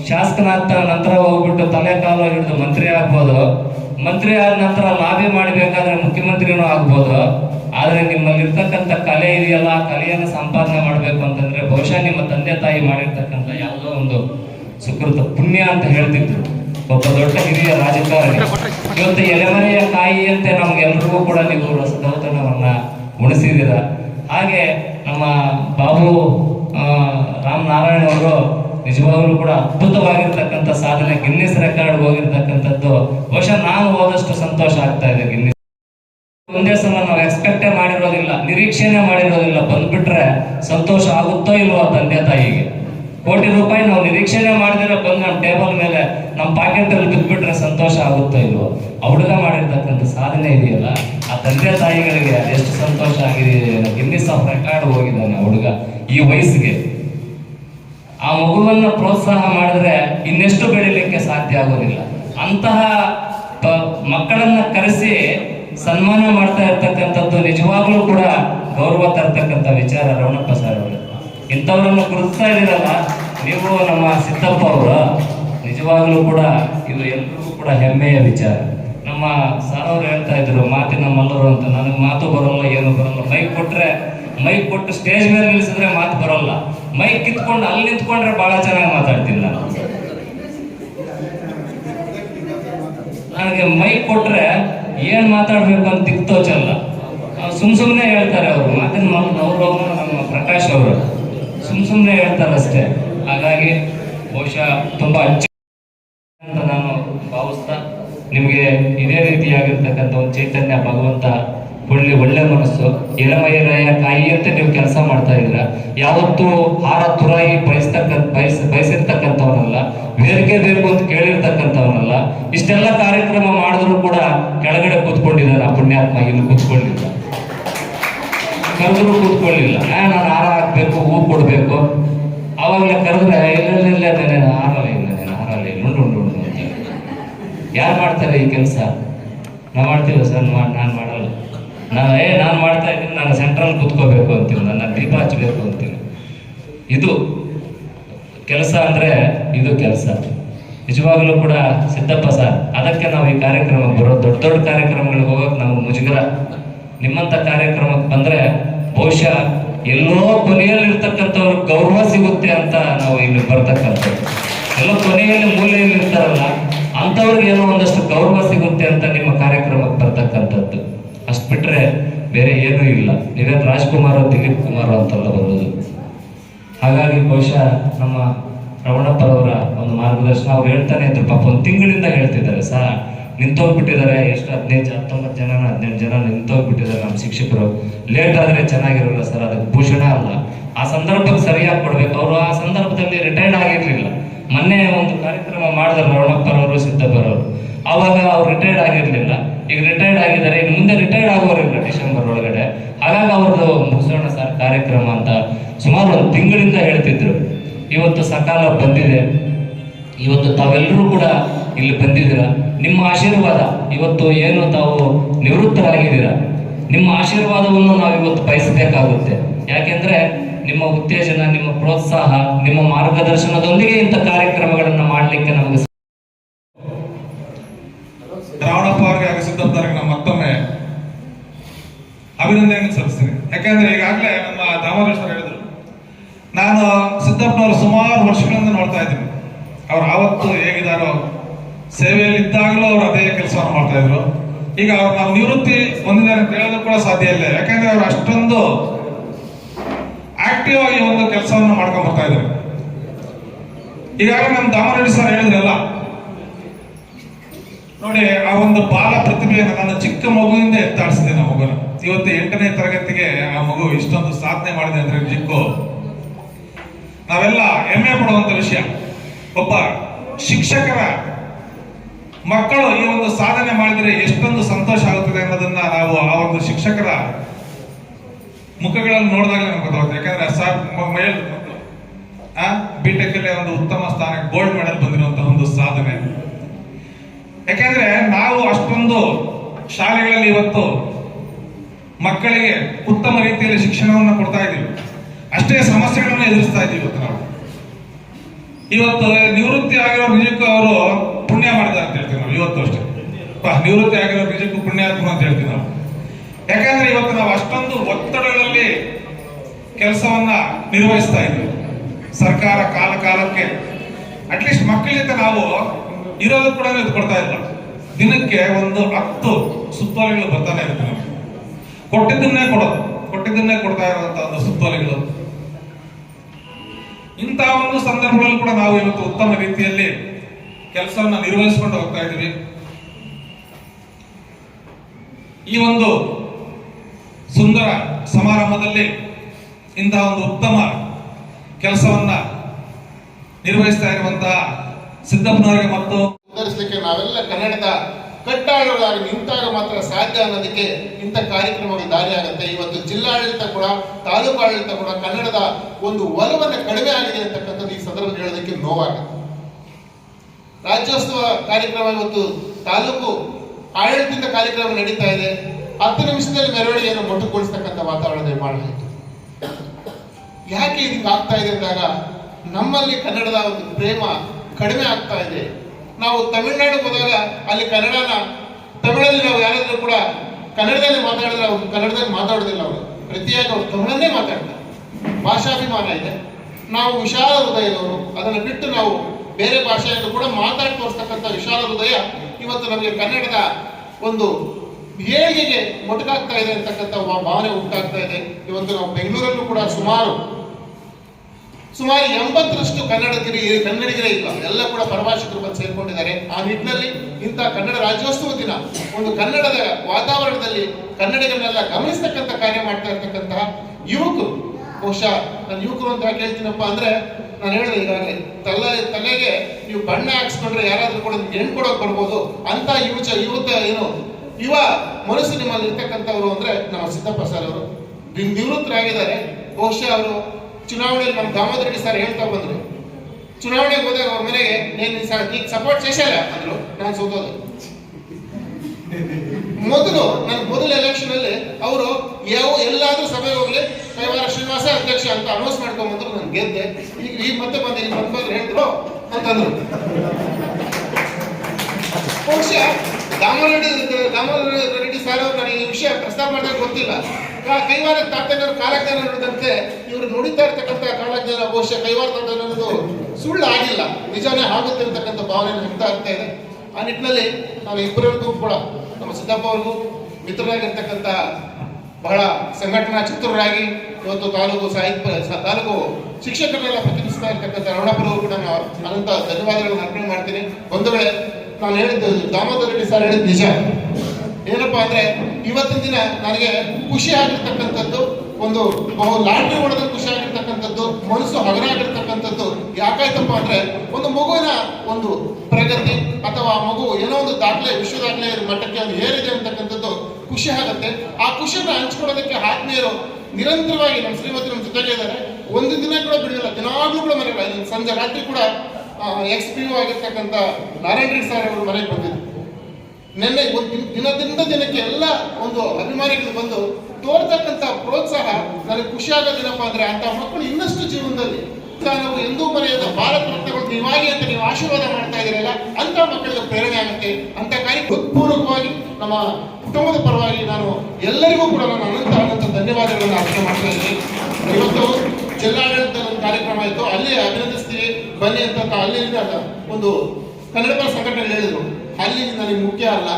S3: ಶಾಸಕನಾಗ್ತಾ ನಂತರ ಹೋಗ್ಬಿಟ್ಟು ತಲೆ ಕಾಲು ಹಿಡಿದು ಮಂತ್ರಿ ಆಗ್ಬೋದು. ಮಂತ್ರಿ ಆದ ನಂತರ ಲಾಭಿ ಮಾಡಬೇಕಾದ್ರೆ ಮುಖ್ಯಮಂತ್ರಿನೂ ಆಗ್ಬೋದು. ಆದರೆ ನಿಮ್ಮಲ್ಲಿ ಇರ್ತಕ್ಕಂಥ ಕಲೆ ಇದೆಯಲ್ಲ, ಆ ಕಲೆಯನ್ನು ಸಂಪಾದನೆ ಮಾಡಬೇಕು ಅಂತಂದ್ರೆ ಬಹುಶಃ ನಿಮ್ಮ ತಂದೆ ತಾಯಿ ಮಾಡಿರ್ತಕ್ಕಂಥ ಯಾವುದೋ ಒಂದು ಸುಕೃತ ಪುಣ್ಯ ಅಂತ ಹೇಳ್ತಿದ್ರು. ಒಬ್ಬ ದೊಡ್ಡ ಹಿರಿಯ ರಾಜಕಾರಣಿ. ಇವತ್ತು ಎಲೆಮರೆಯ ಕಾಯಿಯಂತೆ ನಮ್ಗೆಲ್ರಿಗೂ ಕೂಡ ನೀವು ರಸದೌತಣವನ್ನ ಉಣಿಸಿದ್ದೀರ. ಹಾಗೆ ನಮ್ಮ ಬಾಬು ರಾಮನಾರಾಯಣ ಅವರು ನಿಜವಾಗ್ಲೂ ಕೂಡ ಅದ್ಭುತವಾಗಿರ್ತಕ್ಕಂಥ ಸಾಧನೆ, ಗಿನ್ನಿಸ್ ರೆಕಾರ್ಡ್ ಹೋಗಿರ್ತಕ್ಕಂಥದ್ದು. ಬಹುಶಃ ನಾನು ಹೋದಷ್ಟು ಸಂತೋಷ ಆಗ್ತಾ ಇದೆ ಗಿನ್ನಿಸ್. ಒಂದೇ ಸಲ ನಾವು ಎಕ್ಸ್ಪೆಕ್ಟೇ ಮಾಡಿರೋದಿಲ್ಲ, ನಿರೀಕ್ಷೆನೆ ಮಾಡಿರೋದಿಲ್ಲ, ಬಂದ್ಬಿಟ್ರೆ ಸಂತೋಷ ಆಗುತ್ತೋ ಇಲ್ವೋ ತಂದೆ ತಾಯಿಗೆ ಕೋಟಿ ರೂಪಾಯಿ ನಾವು ನಿರೀಕ್ಷೆನೆ ಮಾಡಿದ್ರೆ ಬಂದು ನಮ್ಮ ಟೇಬಲ್ ಮೇಲೆ, ನಮ್ಮ ಪಾಕೆಟ್ ಪಾಕೆಟಲ್ಲಿ ಬಿದ್ದುಬಿಟ್ರೆ ಸಂತೋಷ ಆಗುತ್ತೋ ಇಲ್ವೋ? ಆ ಹುಡುಗ ಮಾಡಿರ್ತಕ್ಕಂಥ ಸಾಧನೆ ಇದೆಯಲ್ಲ, ಆ ತಂದೆ ತಾಯಿಗಳಿಗೆ ಎಷ್ಟು ಸಂತೋಷ ಆಗಿದೆ, ಗಿನ್ನಿಸ್ ಆಫ್ ರೆಕಾರ್ಡ್ ಹೋಗಿದ್ದಾನೆ ಹುಡುಗ ಈ ವಯಸ್ಸಿಗೆ. ಆ ಮಗುವನ್ನು ಪ್ರೋತ್ಸಾಹ ಮಾಡಿದ್ರೆ ಇನ್ನೆಷ್ಟು ಬೆಳಿಲಿಕ್ಕೆ ಸಾಧ್ಯ ಆಗೋದಿಲ್ಲ. ಅಂತಹ ಮಕ್ಕಳನ್ನ ಕರೆಸಿ ಸನ್ಮಾನ ಮಾಡ್ತಾ ಇರ್ತಕ್ಕಂಥದ್ದು ನಿಜವಾಗ್ಲೂ ಕೂಡ ಗೌರವ ತರ್ತಕ್ಕಂಥ ವಿಚಾರ ರವಣಪ್ಪ ಸರ್ ಅವರು. ಇಂಥವ್ರನ್ನ ಗುರುತಿಸ್ತಾ ಇದ್ದೀರಲ್ಲ, ನೀವು ನಮ್ಮ ಸಿದ್ದಪ್ಪ ಅವರು, ನಿಜವಾಗ್ಲೂ ಕೂಡ ಇದು ಎಲ್ರಿಗೂ ಕೂಡ ಹೆಮ್ಮೆಯ ವಿಚಾರ. ನಮ್ಮ ಸರ್ ಅವ್ರು ಹೇಳ್ತಾ ಇದ್ರು, ಮಾತಿನ ಮಲ್ಲರು ಅಂತ, ನನಗೆ ಮಾತು ಬರೋಲ್ಲ, ಏನು ಬರೋಲ್ಲ ಬೈಕ್ ಕೊಟ್ರೆ ಮೈಕ್ ಕೊಟ್ಟು ಸ್ಟೇಜ್ ಮೇಲೆ ನಿಲ್ಲಿಸಿದ್ರೆ ಮಾತು ಬರೋಲ್ಲ. ಮೈಕ್ ಕಿತ್ಕೊಂಡು ಅಲ್ಲಿ ನಿಂತ್ಕೊಂಡ್ರೆ ಬಹಳ ಚೆನ್ನಾಗಿ ಮಾತಾಡ್ತೀನಿ ನಾನು. ನನಗೆ ಮೈಕ್ ಕೊಟ್ರೆ ಏನ್ ಮಾತಾಡ್ಬೇಕು ಅಂತ ದಿಕ್ತೋಚಲ್ಲ ತೋಚಲ್ಲ. ಸುಮ್ ಸುಮ್ನೆ ಹೇಳ್ತಾರೆ ಅವರು. ಮಾತಿನ ಅವರು ನಮ್ಮ ಪ್ರಕಾಶ್ ಅವರು. ಸುಮ್ ಸುಮ್ನೆ ಹೇಳ್ತಾರೆ ಅಷ್ಟೇ. ಹಾಗಾಗಿ ಬಹುಶಃ ತುಂಬಾ ಅಚ್ಚು ಅಂತ ನಾನು ಭಾವಿಸ್ತಾ ನಿಮಗೆ ಇದೇ ರೀತಿಯಾಗಿರ್ತಕ್ಕಂಥ ಒಂದು ಚೈತನ್ಯ ಭಗವಂತ ಒಳ್ಳೆ ಒಳ್ಳೆ ಮನಸ್ಸು ಎಲಮಯ್ಯರಾಯ ತಾಯಿ ಅಂತ ನೀವು ಕೆಲಸ ಮಾಡ್ತಾ ಇದ್ದೀರಾ? ಯಾವತ್ತೂ ಹಾರ ತುರಾಯಿ ಬಯಸ್ತಕ್ಕಂಥ ಬಯಸ್, ಬಯಸಿರ್ತಕ್ಕಂಥವನಲ್ಲ ವೇದಿಕೆ ಬೇಕು ಅಂತ ಕೇಳಿರ್ತಕ್ಕಂಥವನಲ್ಲ, ಇಷ್ಟೆಲ್ಲ ಕಾರ್ಯಕ್ರಮ ಮಾಡಿದ್ರು ಕೂಡ ಕೆಳಗಡೆ ಕೂತ್ಕೊಂಡಿದ್ದಾರೆ ಆ ಪುಣ್ಯಾತ್ಮ ಇಲ್ಲಿ ಕೂತ್ಕೊಂಡಿಲ್ಲ ಕರೆದ್ರು ಕೂತ್ಕೊಳ್ಳಿಲ್ಲ. ನಾನು ಹಾರ ಹಾಕ್ಬೇಕು, ಹೂ ಕೊಡ್ಬೇಕು. ಅವಾಗಲೇ ಕರೆದ್ರೆ ಇಲ್ಲ ಇಲ್ಲ ಹಾರಲ್ಲ, ಇಲ್ಲ ನೆನೆ ಹಾರಲ್ಲ, ಇಲ್ಲ, ಉಂಡು ಯಾರು ಮಾಡ್ತಾರೆ ಈ ಕೆಲಸ? ನಾ ಮಾಡ್ತೀವಿ ಸರ್? ನಾನು ಮಾಡಲ್ಲ. ನಾನು ಏ, ನಾನು ಮಾಡ್ತಾ ಇದ್ದೀನಿ, ನಾನು ಸೆಂಟ್ರಲ್ ಕೂತ್ಕೋಬೇಕು ಅಂತೀನಿ, ನನ್ನ ದೀಪ ಹಚ್ಚಬೇಕು ಅಂತೀನಿ. ಇದು ಕೆಲಸ ಅಂದರೆ ಇದು ಕೆಲಸ. ನಿಜವಾಗಲೂ ಕೂಡ ಸಿದ್ದಪ್ಪ ಸರ್, ಅದಕ್ಕೆ ನಾವು ಈ ಕಾರ್ಯಕ್ರಮಕ್ಕೆ ಬರೋ ದೊಡ್ಡ ದೊಡ್ಡ ಕಾರ್ಯಕ್ರಮಗಳಿಗೆ ಹೋಗಕ್ಕೆ ನಾವು ಮುಜುಗರ. ನಿಮ್ಮಂಥ ಕಾರ್ಯಕ್ರಮಕ್ಕೆ ಬಂದರೆ ಬಹುಶಃ ಎಲ್ಲೋ ಕೊನೆಯಲ್ಲಿ ಇರ್ತಕ್ಕಂಥವ್ರಿಗೆ ಗೌರವ ಸಿಗುತ್ತೆ ಅಂತ ನಾವು ಇಲ್ಲಿ ಬರ್ತಕ್ಕಂಥದ್ದು. ಎಲ್ಲೋ ಕೊನೆಯಲ್ಲಿ ಮೂಲೆಯಲ್ಲಿ ಇರ್ತಾರಲ್ಲ ಅಂಥವ್ರಿಗೆ ಏನೋ ಒಂದಷ್ಟು ಗೌರವ ಸಿಗುತ್ತೆ ಅಂತ ನಿಮ್ಮ ಕಾರ್ಯಕ್ರಮಕ್ಕೆ ಬರ್ತಕ್ಕಂಥದ್ದು. ಅಷ್ಟು ಬಿಟ್ಟರೆ ಬೇರೆ ಏನೂ ಇಲ್ಲ. ನೀವೇನು ರಾಜ್ಕುಮಾರ್ ದಿಲೀಪ್ ಕುಮಾರ್ ಅಂತೆಲ್ಲ ಬರೋದು. ಹಾಗಾಗಿ ಬಹುಶಃ ನಮ್ಮ ರಮಣಪ್ಪರವರ ಒಂದು ಮಾರ್ಗದರ್ಶನ ಅವ್ರು ಹೇಳ್ತಾನೆ ಇದ್ರು. ಪಾಪ ಒಂದು ತಿಂಗಳಿಂದ ಹೇಳ್ತಿದ್ದಾರೆ. ಸಾ, ನಿಂತೋಗ್ಬಿಟ್ಟಿದ್ದಾರೆ. ಎಷ್ಟು ಹದಿನೈದು ಹತ್ತೊಂಬತ್ತು ಜನ, ಹದಿನೆಂಟು ಜನ ನಿಂತೋಗ್ಬಿಟ್ಟಿದ್ದಾರೆ ನಮ್ಮ ಶಿಕ್ಷಕರು. ಲೇಟ್ ಆದರೆ ಚೆನ್ನಾಗಿರಲ್ಲ ಸರ್, ಅದಕ್ಕೆ ಭೂಷಣ ಅಲ್ಲ. ಆ ಸಂದರ್ಭಕ್ಕೆ ಸರಿಯಾಗಿ ಕೊಡ್ಬೇಕು. ಅವರು ಆ ಸಂದರ್ಭದಲ್ಲಿ ರಿಟೈರ್ಡ್ ಆಗಿರಲಿಲ್ಲ. ಮೊನ್ನೆ ಒಂದು ಕಾರ್ಯಕ್ರಮ ಮಾಡಿದ್ರು ರಮಣಪ್ಪರವರು ಸಿದ್ದಪ್ಪರವರು ಅವಾಗ ಅವ್ರು. ರಿಟೈರ್ಡ್ ಆಗಿರ್ಲಿಲ್ಲ. ಈಗ ರಿಟೈರ್ಡ್ ಆಗಿದ್ದಾರೆ ಮುಂದೆ ರಿಟೈರ್ಡ್ ಆಗೋರಿಲ್ಲ ಡಿಸೆಂಬರ್ ಒಳಗಡೆ. ಹಾಗಾಗಿ ಅವ್ರದ್ದು ಮುಗಿಸೋಣ ಸರ್ ಕಾರ್ಯಕ್ರಮ ಅಂತ ಸುಮಾರು ಒಂದು ತಿಂಗಳಿಂದ ಹೇಳ್ತಿದ್ರು. ಇವತ್ತು ಸಕಾಲ ಬಂದಿದೆ. ಇವತ್ತು ತಾವೆಲ್ಲರೂ ಕೂಡ ಇಲ್ಲಿ ಬಂದಿದ್ದೀರ? ನಿಮ್ಮ ಆಶೀರ್ವಾದ, ಇವತ್ತು ಏನು ತಾವು ನಿವೃತ್ತರಾಗಿದ್ದೀರಾ? ನಿಮ್ಮ ಆಶೀರ್ವಾದವನ್ನು ನಾವು ಇವತ್ತು ಬಯಸಬೇಕಾಗುತ್ತೆ. ಯಾಕೆಂದ್ರೆ ನಿಮ್ಮ ಉತ್ತೇಜನ, ನಿಮ್ಮ ಪ್ರೋತ್ಸಾಹ, ನಿಮ್ಮ ಮಾರ್ಗದರ್ಶನದೊಂದಿಗೆ ಇಂಥ ಕಾರ್ಯಕ್ರಮಗಳನ್ನು ಮಾಡಲಿಕ್ಕೆ ನಮಗೆ
S4: ರಾವಣಪ್ಪ ಅವರಿಗೆ ಹಾಗೂ ಸಿದ್ದಪ್ಪನವರಿಗೆ ನಾವು ಮತ್ತೊಮ್ಮೆ ಅಭಿನಂದನೆ ಸಲ್ಲಿಸ್ತೇನೆ. ಯಾಕಂದ್ರೆ ಈಗಾಗಲೇ ನಮ್ಮ ದಾಮರೇಶ್ವರ ಹೇಳಿದ್ರು, ನಾನು ಸಿದ್ದಪ್ಪನವರು ಸುಮಾರು ವರ್ಷಗಳಿಂದ ನೋಡ್ತಾ ಇದ್ದೀನಿ. ಅವ್ರು ಆವತ್ತು ಹೇಗಿದ್ದಾರೋ ಸೇವೆಯಲ್ಲಿ ಇದ್ದಾಗಲೂ ಅವರು ಅದೇ ಕೆಲಸವನ್ನು ಮಾಡ್ತಾ ಇದ್ರು. ಈಗ ಅವ್ರು ನಾವು ನಿವೃತ್ತಿ ಹೊಂದಿದ್ದಾರೆ ಅಂತ ಹೇಳೋದು ಕೂಡ ಸಾಧ್ಯ ಇಲ್ಲ. ಯಾಕಂದ್ರೆ ಅವ್ರು ಅಷ್ಟೊಂದು ಆಕ್ಟಿವ್ ಆಗಿ ಒಂದು ಕೆಲಸವನ್ನು ಮಾಡ್ಕೊಂಡು ಬರ್ತಾ ಇದ್ದಾರೆ. ಈಗಾಗಲೇ ನಮ್ಮ ದಾಮರೆಡ್ಡಿ ಸರ್ ಹೇಳಿದ್ರಲ್ಲ, ನೋಡಿ, ಆ ಒಂದು ಬಾಲ ಪ್ರತಿಭೆಯನ್ನು ನನ್ನ ಚಿಕ್ಕ ಮಗುವಿಂದ ಎತ್ತಾಡಿಸಿದೆ. ಇವತ್ತು ಎಂಟನೇ ತರಗತಿಗೆ ಆ ಮಗು ಇಷ್ಟೊಂದು ಸಾಧನೆ ಮಾಡಿದೆ ಅಂದ್ರೆ ನಿಜಕ್ಕೂ ನಾವೆಲ್ಲ ಹೆಮ್ಮೆ ಪಡುವಂತ ವಿಷಯ. ಒಬ್ಬ ಶಿಕ್ಷಕರ ಮಕ್ಕಳು ಈ ಒಂದು ಸಾಧನೆ ಮಾಡಿದರೆ ಎಷ್ಟೊಂದು ಸಂತೋಷ ಆಗುತ್ತದೆ ಅನ್ನೋದನ್ನ ನಾವು ಆ ಒಂದು ಶಿಕ್ಷಕರ ಮುಖಗಳನ್ನು ನೋಡಿದಾಗ ನಮ್ಗೆ ಗೊತ್ತಾಗುತ್ತೆ. ಯಾಕಂದ್ರೆ ಸರ್ ಮೇಲ್ ಆ ಬಿ ಟೆಕ್ ಅಲ್ಲಿ ಒಂದು ಉತ್ತಮ ಸ್ಥಾನಕ್ಕೆ ಗೋಲ್ಡ್ ಮೆಡಲ್ ಬಂದಿರುವಂತಹ ಒಂದು ಸಾಧನೆ. ಯಾಕಂದ್ರೆ ನಾವು ಅಷ್ಟೊಂದು ಶಾಲೆಗಳಲ್ಲಿ ಇವತ್ತು ಮಕ್ಕಳಿಗೆ ಉತ್ತಮ ರೀತಿಯಲ್ಲಿ ಶಿಕ್ಷಣವನ್ನು ಕೊಡ್ತಾ ಇದ್ದೀವಿ. ಅಷ್ಟೇ ಸಮಸ್ಯೆಗಳನ್ನ ಎದುರಿಸ್ತಾ ಇದ್ದೀವಿ ಇವತ್ತು ನಾವು. ಇವತ್ತು ನಿವೃತ್ತಿ ಆಗಿರೋ ನಿಜಕ್ಕೂ ಅವರು ಪುಣ್ಯ ಮಾಡಿದ ಅಂತ ಹೇಳ್ತೀವಿ ನಾವು, ಇವತ್ತು ಅಷ್ಟೇ. ನಿವೃತ್ತಿ ಆಗಿರೋ ನಿಜಕ್ಕೂ ಪುಣ್ಯಾತ್ಮ ಅಂತ ಹೇಳ್ತೀವಿ ನಾವು. ಯಾಕಂದ್ರೆ ಇವತ್ತು ನಾವು ಅಷ್ಟೊಂದು ಒತ್ತಡಗಳಲ್ಲಿ ಕೆಲಸವನ್ನ ನಿರ್ವಹಿಸ್ತಾ ಇದ್ದೀವಿ. ಸರ್ಕಾರ ಕಾಲ ಕಾಲಕ್ಕೆ. ಅಟ್ಲೀಸ್ಟ್ ಮಕ್ಕಳಿಗೆ ನಾವು ಇರೋದು ಕೂಡ ಇದು ಕೊಡ್ತಾ ಇಲ್ಲ ದಿನಕ್ಕೆ ಒಂದು ಹತ್ತು ಸುತ್ತೋಲೆಗಳು ಬರ್ತಾನೆ ಇರುತ್ತೆ ಕೊಟ್ಟಿದ್ದನ್ನೇ ಕೊಡೋದು. ಕೊಟ್ಟಿದ್ದನ್ನೇ ಕೊಡ್ತಾ ಇರುವಂತ ಒಂದು ಸುತ್ತೋಲೆಗಳು. ಇಂತಹ ಒಂದು ಸಂದರ್ಭಗಳಲ್ಲಿ ಕೂಡ ನಾವು ಇವತ್ತು ಉತ್ತಮ ರೀತಿಯಲ್ಲಿ ಕೆಲಸವನ್ನು ನಿರ್ವಹಿಸಿಕೊಂಡು ಹೋಗ್ತಾ ಇದ್ದೀವಿ. ಈ ಒಂದು ಸುಂದರ ಸಮಾರಂಭದಲ್ಲಿ ಇಂತಹ ಒಂದು ಉತ್ತಮ ಕೆಲಸವನ್ನ ನಿರ್ವಹಿಸ್ತಾ ಇರುವಂತಹ
S5: ಸಿದ್ದಪ್ಪನವರಿಗೆ ಮತ್ತು
S6: ನಾವೆಲ್ಲ ಕನ್ನಡದ ಕಟ್ಟಾಳಗಳಾಗಿ ನಿಂತಾಗ ಮಾತ್ರ ಸಾಧ್ಯ ಅನ್ನೋದಕ್ಕೆ ಇಂಥ ಕಾರ್ಯಕ್ರಮಗಳು ದಾರಿಯಾಗುತ್ತೆ ಇವತ್ತು ಜಿಲ್ಲಾಡಳಿತ ಕೂಡ ತಾಲೂಕು ಆಡಳಿತ ಕೂಡ ಕನ್ನಡದ ಒಂದು ಒಲವನ್ನು ಕಡಿಮೆ ಆಗಿದೆ ಅಂತಕ್ಕಂಥದ್ದು ಈ ಸಂದರ್ಭದಲ್ಲಿ ಹೇಳೋದಕ್ಕೆ ನೋವಾಗುತ್ತೆ. ರಾಜ್ಯೋತ್ಸವ ಕಾರ್ಯಕ್ರಮ ಇವತ್ತು ತಾಲೂಕು ಆಡಳಿತದ ಕಾರ್ಯಕ್ರಮ ನಡೀತಾ ಇದೆ. ಹತ್ತು ನಿಮಿಷದಲ್ಲಿ ಮೆರವಣಿಗೆಯನ್ನು ಮೊಟ್ಟುಗೊಳಿಸ್ತಕ್ಕಂಥ ವಾತಾವರಣ ನಿರ್ಮಾಣ ಆಯಿತು. ಯಾಕೆ ಇದಕ್ಕೆ ಆಗ್ತಾ ಇದೆ ಅಂದಾಗ ನಮ್ಮಲ್ಲಿ ಕನ್ನಡದ ಒಂದು ಪ್ರೇಮ ಕಡಿಮೆ ಆಗ್ತಾ ಇದೆ. ನಾವು ತಮಿಳ್ನಾಡು ಹೋದಾಗ ಅಲ್ಲಿ ಕನ್ನಡನ, ತಮಿಳಲ್ಲಿ ನಾವು ಯಾರಾದ್ರೂ ಕೂಡ ಕನ್ನಡದಲ್ಲಿ ಮಾತಾಡಿದ್ರೆ ಅವ್ರು ಕನ್ನಡದಲ್ಲಿ ಮಾತಾಡೋದಿಲ್ಲ ಅವರು. ಪ್ರತಿಯಾಗಿ ಅವ್ರು ತಮಿಳನ್ನೇ ಮಾತಾಡ್ತಾರೆ. ಭಾಷಾಭಿಮಾನ ಇದೆ. ನಾವು ವಿಶಾಲ ಹೃದಯದವರು. ಅದನ್ನು ಬಿಟ್ಟು ನಾವು ಬೇರೆ ಭಾಷೆಯನ್ನು ಕೂಡ ಮಾತಾಡಿ ತೋರಿಸ್ತಕ್ಕಂಥ ವಿಶಾಲ ಹೃದಯ ಇವತ್ತು ನಮಗೆ ಕನ್ನಡದ ಒಂದು ಹೇಗೆ ಮೊಟಕಾಗ್ತಾ ಇದೆ ಅಂತಕ್ಕಂಥ ಭಾವನೆ ಉಂಟಾಗ್ತಾ ಇದೆ. ಇವತ್ತು ನಾವು ಬೆಂಗಳೂರಲ್ಲೂ ಕೂಡ ಸುಮಾರು ಸುಮಾರು ಎಂಬತ್ತರಷ್ಟು ಕನ್ನಡಗಿರಿ ಕನ್ನಡಿಗರೇ ಇಲ್ಲ ಎಲ್ಲ ಕೂಡ ಪರಭಾಷಿಕರು ಬಂದು ಸೇರ್ಕೊಂಡಿದ್ದಾರೆ. ಆ ನಿಟ್ಟಿನಲ್ಲಿ ಇಂಥ ಕನ್ನಡ ರಾಜ್ಯೋತ್ಸವ ದಿನ, ಒಂದು ಕನ್ನಡದ ವಾತಾವರಣದಲ್ಲಿ ಕನ್ನಡಿಗರನ್ನೆಲ್ಲ ಗಮನಿಸ್ತಕ್ಕಂಥ ಕಾರ್ಯ ಮಾಡ್ತಾ ಇರ್ತಕ್ಕಂತಹ ಯುವಕರು. ಬಹುಶಃ ನಾನು ಯುವಕರು ಅಂತ ಕೇಳ್ತೀನಪ್ಪ ಅಂದ್ರೆ, ನಾನು ಹೇಳಿದೆ ಈಗಾಗಲೇ, ತಲೆ, ತಲೆಗೆ ನೀವು ಬಣ್ಣ ಹಾಕ್ಸ್ಕೊಂಡ್ರೆ ಯಾರಾದ್ರೂ ಕೂಡ ಕೊಡೋಕೆ ಬರ್ಬೋದು. ಅಂತ ಯುವಚ ಯುವತ ಏನು, ಯುವ ಮನಸ್ಸು ನಿಮ್ಮಲ್ಲಿ ಇರ್ತಕ್ಕಂಥವ್ರು ಅಂದ್ರೆ ನಮ್ಮ ಸಿದ್ದಪ್ಪ ಸರ್ ಅವರು. ನಿವೃತ್ತರಾಗಿದ್ದಾರೆ ಬಹುಶಃ ಅವರು ಚುನಾವಣೆಯಲ್ಲಿ ನಮ್ಮ ದಾಮೋದರ ರೆಡ್ಡಿ ಸರ್ ಹೇಳ್ತಾ ಬಂದ್ರು. ಚುನಾವಣೆಗೆ ಹೋದಾಗ ಅವ್ರ ಮನೆಗೆ, ನೀನು ಈಗ ಸಪೋರ್ಟ್ చేసేಲ್ಲ ಅಂದ್ರು. ನಾನು ಸೋತೋದೆ. ಮೊದಲು ನನ್ನ ಮೊದಲ ಎಲೆಕ್ಷನ್ ಅಲ್ಲಿ ಅವರು, ಯಾವ, ಎಲ್ಲಾದ್ರೂ ಸಭೆ ಹೋಗ್ಲಿ ಕೈವಾರ ಶ್ರೀನಿವಾಸ ಅಧ್ಯಕ್ಷ ಅಂತ ಅನೌನ್ಸ್ ಮಾಡ್ಕೊಂಡ್ ಬಂದ್ರು ನಾನು ಗೆದ್ದೆ. ಈಗ ಈಗ ಮತ್ತೆ ಬಂದು, ಈಗ ಬಂದ್ರೆ ಹೇಳಿದ್ರು ಅಂತಂದ್ರು. ಬಹುಶಃ ದಾಮೋರೆಡ್ಡಿ ದಾಮೋದರ ರೆಡ್ಡಿ ಸರ್ ಅವರು ನನಗೆ ಈ ವಿಷಯ ಪ್ರಸ್ತಾಪ ಮಾಡಿದಾಗ ಗೊತ್ತಿಲ್ಲ. ಕೈವಾರ ತಾತನವರು ಕಾಲಜ್ಞಾನ ನುಡಿದಂತೆ ಇವರು ನುಡಿತಾ ಇರ್ತಕ್ಕಂಥ ಕಾಲಜ್ಞಾನ, ಬಹುಶಃ ಕೈವಾರ ತಾತ ಅನ್ನೋದು ಸುಳ್ಳು ಆಗಿಲ್ಲ ನಿಜಾನೇ ಆಗುತ್ತೆ ಅಂತಕ್ಕಂಥ ಭಾವನೆ ವ್ಯಕ್ತ ಆಗ್ತಾ ಇದೆ ಆ ನಿಟ್ಟಿನಲ್ಲಿ ನಾವು ಇಬ್ಬರಿಗೂ ಕೂಡ ನಮ್ಮ ಸಿದ್ದಪ್ಪ ಮಿತ್ರರಾಗಿರ್ತಕ್ಕಂಥ ಬಹಳ ಸಂಘಟನಾ ಚಿತ್ರರಾಗಿ ಇವತ್ತು ತಾಲೂಕು ಸಾಹಿತ್ಯ ತಾಲೂಕು ಶಿಕ್ಷಕರನ್ನೆಲ್ಲ ಪ್ರತಿನಿಧಿಸ್ತಾ ಇರ್ತಕ್ಕಂಥ ರಮಣಪುರವರು ಕೂಡ ನಾನು ಅನಂತ ಧನ್ಯವಾದಗಳನ್ನು ಅರ್ಪಣೆ ಮಾಡ್ತೀನಿ. ಒಂದು ವೇಳೆ ನಾನು ಹೇಳಿದ್ದು ದಾಮೋದರ ರೆಡ್ಡಿ ಸರ್ ಹೇಳಿದ್ದು ನಿಜ. ಏನಪ್ಪಾ ಅಂದ್ರೆ ಇವತ್ತಿನ ದಿನ ನನಗೆ ಖುಷಿ ಆಗಿರ್ತಕ್ಕಂಥದ್ದು ಒಂದು ಬಹು ಲಾಟ್ರಿ ಹೊಡೆದ ಖುಷಿ ಆಗಿರ್ತಕ್ಕಂಥದ್ದು, ಮನಸ್ಸು ಹಗರಾಗಿರ್ತಕ್ಕಂಥದ್ದು ಯಾಕಾಯ್ತಪ್ಪ ಅಂದ್ರೆ ಒಂದು ಮಗುವಿನ ಒಂದು ಪ್ರಗತಿ ಅಥವಾ ಮಗು ಏನೋ ಒಂದು ದಾಖಲೆ ವಿಶ್ವ ದಾಖಲೆ ಮಟ್ಟಕ್ಕೆ ಅದು ಏರಿದೆ ಅಂತಕ್ಕಂಥದ್ದು ಖುಷಿ ಆಗುತ್ತೆ. ಆ ಖುಷಿಯನ್ನು ಹಂಚ್ಕೊಳ್ಳೋದಕ್ಕೆ ಆತ್ಮೀಯರು ನಿರಂತರವಾಗಿ ನಮ್ಮ ಶ್ರೀಮತಿ ನಮ್ಮ ಜೊತೆಗೆ ಇದ್ದಾರೆ. ಒಂದು ದಿನ ಕೂಡ ಬಿಡಲಿಲ್ಲ ದಿನಾಗ್ಲೂ ಕೂಡ ಮನೆಗೆ ಸಂಜೆ ರಾತ್ರಿ ಕೂಡ ಎಕ್ಸ್ ಪಿ ಯು ಆಗಿರ್ತಕ್ಕಂಥ ನಾರಾಯಣ ಸರ್ ಅವರು ಮನೆಗೆ ಬಂದಿದ್ರು ನಿನ್ನೆ ಒಂದು ದಿನದಿಂದ ದಿನಕ್ಕೆ ಎಲ್ಲ ಒಂದು ಅಭಿಮಾನಿಗಳು ಬಂದು ತೋರ್ತಕ್ಕಂಥ ಪ್ರೋತ್ಸಾಹ ನನಗೆ ಖುಷಿ ಆಗೋದಿಲ್ಲಪ್ಪ ಅಂದ್ರೆ ಅಂತ ಮಕ್ಕಳು ಇನ್ನಷ್ಟು ಜೀವನದಲ್ಲಿ. ನಾವು ಎಂದೂ ಮರೆಯದ ಭಾರತ ರತ್ನಗಳು ನೀವಾಗಿ ಅಂತ ನೀವು ಆಶೀರ್ವಾದ ಮಾಡ್ತಾ ಇದ್ದೀರಲ್ಲ ಅಂತ ಮಕ್ಕಳಿಗೆ ಪ್ರೇರಣೆ ಆಗುತ್ತೆ. ಅಂತ ಕಾರ್ಯ ಹೃತ್ಪೂರ್ವಕವಾಗಿ ನಮ್ಮ ಕುಟುಂಬದ ಪರವಾಗಿ ನಾನು ಎಲ್ಲರಿಗೂ ಕೂಡ ನಾನು ಅನಂತ ಅನಂತ ಧನ್ಯವಾದಗಳನ್ನು ಅರ್ಥ ಮಾಡ್ತಾ ಇದ್ದೀನಿ. ಇವತ್ತು ಜಿಲ್ಲಾಡಳಿತ ಒಂದು ಕಾರ್ಯಕ್ರಮ ಇತ್ತು ಅಲ್ಲಿ ಅಭಿನಂದಿಸ್ತೀವಿ. ಬನ್ನಿ ಅಂತ ಅಲ್ಲಿಂದ ಒಂದು ಕನ್ನಡ ಪರ ಸಂಘಟನೆ ಹೇಳಿದ್ರು. ಅಲ್ಲಿ ನನಗೆ ಮುಖ್ಯ ಅಲ್ಲ.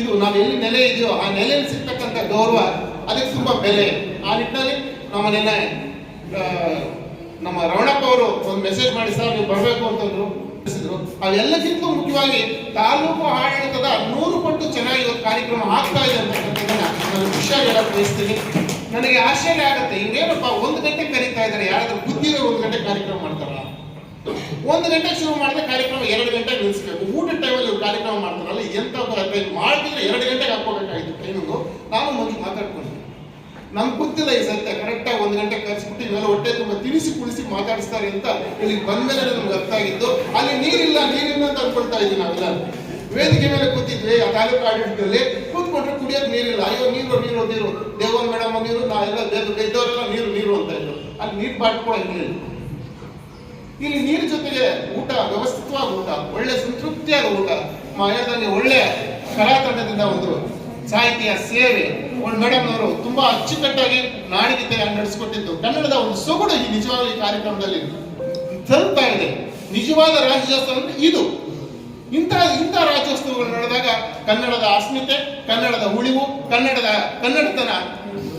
S6: ಇದು ನಾವು ಎಲ್ಲಿ ನೆಲೆ ಇದೆಯೋ ಆ ನೆಲೆಯಲ್ಲಿ ಸಿಗ್ತಕ್ಕಂಥ ಗೌರವ, ಅದಕ್ಕೆ ತುಂಬಾ ಬೆಲೆ. ಆ ನಿಟ್ಟಿನಲ್ಲಿ ನಮ್ಮ ನೆನೆ ನಮ್ಮ ರವಣಪ್ಪ ಅವರು ಒಂದು ಮೆಸೇಜ್ ಮಾಡಿ, ಸರ್, ನೀವು ಬರಬೇಕು ಅಂತಂದ್ರು. ಅವೆಲ್ಲಕ್ಕಿಂತ ಮುಖ್ಯವಾಗಿ ತಾಲೂಕು ಆಡಳಿತದ ನೂರು ಪಟ್ಟು ಚೆನ್ನಾಗಿ ಒಂದು ಕಾರ್ಯಕ್ರಮ ಆಗ್ತಾ ಇದೆ ಅಂತಕ್ಕಂಥದ್ದನ್ನ ನಾನು ಖುಷಿಯಾಗಿ ಹೇಳಕ್ ಬಯಸ್ತೀನಿ ನನಗೆ ಆಶ್ಚರ್ಯ ಆಗುತ್ತೆ. ಇನ್ನೇನಪ್ಪ ಒಂದು ಗಂಟೆ ಕರೀತಾ ಇದ್ದಾರೆ. ಯಾರಾದ್ರೂ ಬುದ್ಧಿರೋ ಒಂದು ಗಂಟೆ ಕಾರ್ಯಕ್ರಮ ಮಾಡ್ತಾರ? ಒಂದು ಗಂಟೆ ಶುರು ಮಾಡಿದ ಕಾರ್ಯಕ್ರಮ ಎರಡು ಗಂಟೆ ನಿಲ್ಲಿಸ್ಬೇಕು. ಊಟ ಟೈಮಲ್ಲಿ ಇವ್ರು ಕಾರ್ಯಕ್ರಮ ಮಾಡ್ತಾರಲ್ಲ ಟೈಮ್ ಮಾಡಿದ್ರೆ ಎರಡು ಗಂಟೆಗೆ ಹಾಕೋಬೇಕಾಗಿತ್ತು ಟೈಮಿಂಗು ನಾನು ಮೊದಲು ಮಾತಾಡ್ಕೊಂಡೆ. ನಮ್ಗೆ ಗೊತ್ತಿಲ್ಲ ಈ ಸತ್ಯ. ಕರೆಕ್ಟಾಗಿ ಒಂದು ಗಂಟೆ ಕರೆಸ್ಬಿಟ್ಟು ಇವೆಲ್ಲ ಹೊಟ್ಟೆ ತುಂಬ ತಿನಿಸಿ ಕುಳಿಸಿ ಮಾತಾಡಿಸ್ತಾರೆ ಅಂತ ಇಲ್ಲಿ ಬಂದ್ಮೇಲೆ ನಮ್ಗೆ ಅರ್ಥ ಆಗಿದ್ದು ಅಲ್ಲಿ ನೀರಿಲ್ಲ ನೀರಿಲ್ಲ ಅಂತ ಅನ್ಕೊಳ್ತಾ ಇದ್ವಿ ನಾವೆಲ್ಲ ವೇದಿಕೆ ಮೇಲೆ ಕೂತಿದ್ವಿ, ಆ ತಾಲೂಕು ಆಡಳಿತದಲ್ಲಿ ಕೂತ್ಕೊಂಡ್ರೆ ಕುಡಿಯೋದು ನೀರಿಲ್ಲ. ಅಯ್ಯೋ, ನೀರು ನೀರು ನೀರು. ದೇವನ್ ಮೇಡಮ್ ನೀರು ನಾವೆಲ್ಲ ಬೆದ್ದವರೆಲ್ಲ ನೀರು ನೀರು ಅಂತ ಇದ್ರು. ಅಲ್ಲಿ ನೀರು ಬಾಟ್ ಕೂಡ ಇಲ್ಲಿ ನೀರು ಜೊತೆಗೆ ಊಟ, ವ್ಯವಸ್ಥಿತವಾದ ಊಟ. ಒಳ್ಳೆ ಸಂತೃಪ್ತಿಯಾದ ಊಟ. ಮಾಯಾದಲ್ಲಿ ಒಳ್ಳೆ. ಕಲಾ ತಂಡದಿಂದ ಒಂದು ಸಾಹಿತ್ಯ ಸೇವೆ ಒಂದು ಮೇಡಮ್ ಅವರು ತುಂಬಾ ಅಚ್ಚುಕಟ್ಟಾಗಿ ನಾಡಿಗೆ ನಡೆಸಿಕೊಟ್ಟಿದ್ದು ಕನ್ನಡದ ಒಂದು ಸೊಗಡು ಈ ನಿಜವಾದ ಈ ಕಾರ್ಯಕ್ರಮದಲ್ಲಿ ತಲುಪ್ತಾ ಇದೆ. ನಿಜವಾದ ರಾಜ್ಯೋತ್ಸವ ಇದು. ಇಂಥ ಇಂಥ ರಾಜ್ಯೋತ್ಸವಗಳು ನಡೆದಾಗ ಕನ್ನಡದ ಅಸ್ಮಿತೆ, ಕನ್ನಡದ ಉಳಿವು, ಕನ್ನಡದ ಕನ್ನಡತನ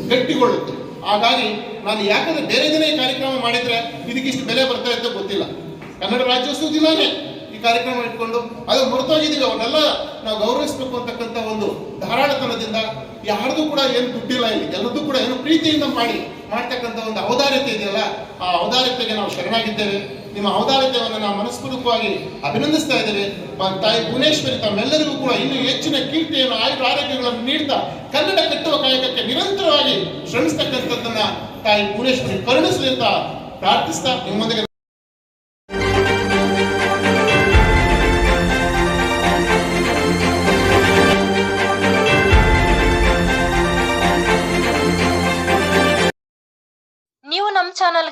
S6: ಗಟ್ಟಿಗೊಳ್ಳುತ್ತೆ. ಹಾಗಾಗಿ ನಾನು ಯಾಕಂದ್ರೆ ಬೇರೆ ದಿನ ಈ ಕಾರ್ಯಕ್ರಮ ಮಾಡಿದ್ರೆ ಇದಕ್ಕಿಷ್ಟು ಬೆಲೆ ಬರ್ತಾ ಇತ್ತು ಗೊತ್ತಿಲ್ಲ. ಕನ್ನಡ ರಾಜ್ಯೋತ್ಸವ ದಿನಾನೇ. ಕಾರ್ಯಕ್ರಮ ಇಟ್ಕೊಂಡು ಅದು ಮರೆತೋಗಿದ್ದೀವಿ ಅವನ್ನೆಲ್ಲ ನಾವು ಗೌರವಿಸ್ಬೇಕು ಅಂತಕ್ಕಂಥ ಒಂದು ಧಾರಾಳತನದಿಂದ ಯಾರ್ದು ಕೂಡ ಏನು ದುಡ್ಡಿಲ್ಲ ಇಲ್ಲಿ. ಎಲ್ಲದೂ ಕೂಡ ಏನು ಪ್ರೀತಿಯಿಂದ ಮಾಡಿ, ಮಾಡ್ತಕ್ಕಂಥ ಒಂದು ಔದಾರ್ಯತೆ ಇದೆಯಲ್ಲ, ಆ ಔದಾರ್ಯತೆಗೆ ನಾವು ಶರಣಾಗಿದ್ದೇವೆ. ನಿಮ್ಮ ಔದಾರ್ಯತೆಯನ್ನು ನಾವು ಮನಸ್ಪೂರ್ವಕವಾಗಿ ಅಭಿನಂದಿಸ್ತಾ ಇದ್ದೇವೆ. ತಾಯಿ ಭುವನೇಶ್ವರಿ ತಮ್ಮೆಲ್ಲರಿಗೂ ಕೂಡ ಇನ್ನೂ ಹೆಚ್ಚಿನ ಕೀರ್ತಿಯನ್ನು, ಆಯುಧ ಆರೋಗ್ಯಗಳನ್ನು ನೀಡ್ತಾ ಕನ್ನಡ ಕಟ್ಟುವ ಕಾಯಕಕ್ಕೆ ನಿರಂತರವಾಗಿ ಶ್ರಮಿಸ್ತಕ್ಕಂಥದ್ದನ್ನ ತಾಯಿ ಭುವನೇಶ್ವರಿ ಕರುಣಿಸಲಿ ಅಂತ ಪ್ರಾರ್ಥಿಸ್ತಾ ನಿಮ್ಮೊಂದಿಗೆ